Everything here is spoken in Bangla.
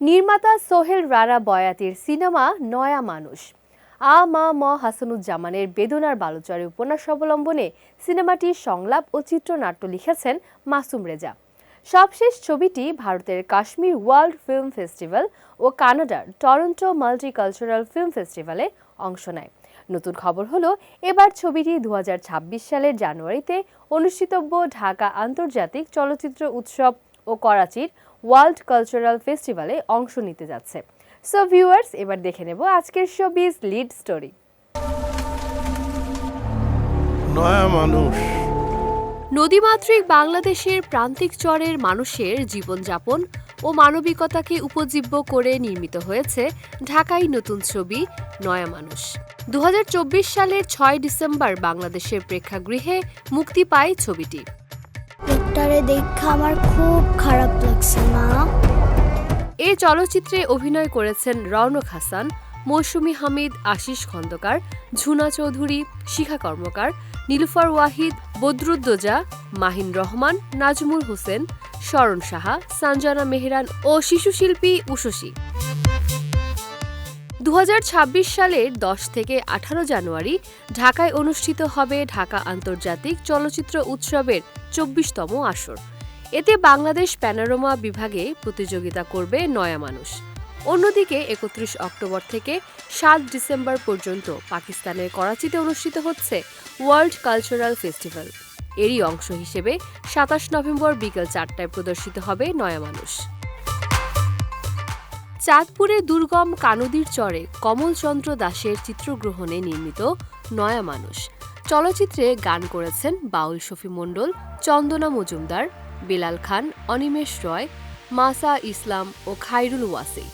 নির্মাতা সোহেল রানা বয়াতির সিনেমা নয়া মানুষ। আ, মা, ম, হাসানুজ্জামানের বেদনার বালুচরে উপন্যাস অবলম্বনে সিনেমাটির সংলাপ ও চিত্রনাট্য লিখেছেন মাসুম রেজা। সবশেষ ছবিটি ভারতের কাশ্মীর ওয়ার্ল্ড ফিল্ম ফেস্টিভ্যাল ও কানাডার টরন্টো মাল্টিকালচারাল ফিল্ম ফেস্টিভ্যালে অংশ নেয়। নতুন খবর হলো, এবার ছবিটি দু হাজার ছাব্বিশ সালের জানুয়ারিতে অনুষ্ঠিতব্য ঢাকা আন্তর্জাতিক চলচ্চিত্র উৎসব ও করাচির ওয়ার্ল্ড কালচারাল ফেস্টিভ্যালে অংশ নিতে যাচ্ছে। সো ভিউয়ার্স এবার দেখে নেব আজকের শোবিজ লিড স্টোরি। নয়া মানুষ। নদীমাতৃক বাংলাদেশের প্রান্তিক চরের মানুষের জীবনযাপন ও মানবিকতাকে উপজীব্য করে নির্মিত হয়েছে ঢাকাই নতুন ছবি নয়া মানুষ। দু হাজার চব্বিশ সালের ছয় ডিসেম্বর বাংলাদেশের প্রেক্ষাগৃহে মুক্তি পায় ছবিটি। লোকটারে দেখা আমার খুব খারাপ লাগছে, মা। এই চলচ্চিত্রে অভিনয় করেছেন রওনক হাসান, মৌসুমী হামিদ, আশিস খন্দকার, ঝুনা চৌধুরী, শিখা কর্মকার, নীলুফার ওয়াহিদ, বদরুদ্দোজা, মাহিন রহমান, নাজমুল হোসেন, স্মরণ সাহা, সানজানা মেহরান ও শিশুশিল্পী উষসী। দু হাজার ছাব্বিশ সালের দশ থেকে আঠারো জানুয়ারি ঢাকায় অনুষ্ঠিত হবে ঢাকা আন্তর্জাতিক চলচ্চিত্র উৎসবের চব্বিশতম আসর। এতে বাংলাদেশ প্যানোরামা বিভাগে প্রতিযোগিতা করবে নয়া মানুষ। অন্যদিকে একত্রিশ অক্টোবর থেকে সাত ডিসেম্বর পর্যন্ত পাকিস্তানের করাচিতে অনুষ্ঠিত হচ্ছে ওয়ার্ল্ড কালচারাল ফেস্টিভ্যাল। এরই অংশ হিসেবে সাতাশ নভেম্বর বিকেল চারটায় প্রদর্শিত হবে নয়া মানুষ। চাঁদপুরে দুর্গম কানদীর চরে কমলচন্দ্র দাসের চিত্রগ্রহণে নির্মিত নয়া মানুষ চলচ্চিত্রে গান করেছেন বাউল শফি মণ্ডল, চন্দনা মজুমদার, বেলাল খান, অনিমেষ রয়, মাসা ইসলাম ও খাইরুল ওয়াসি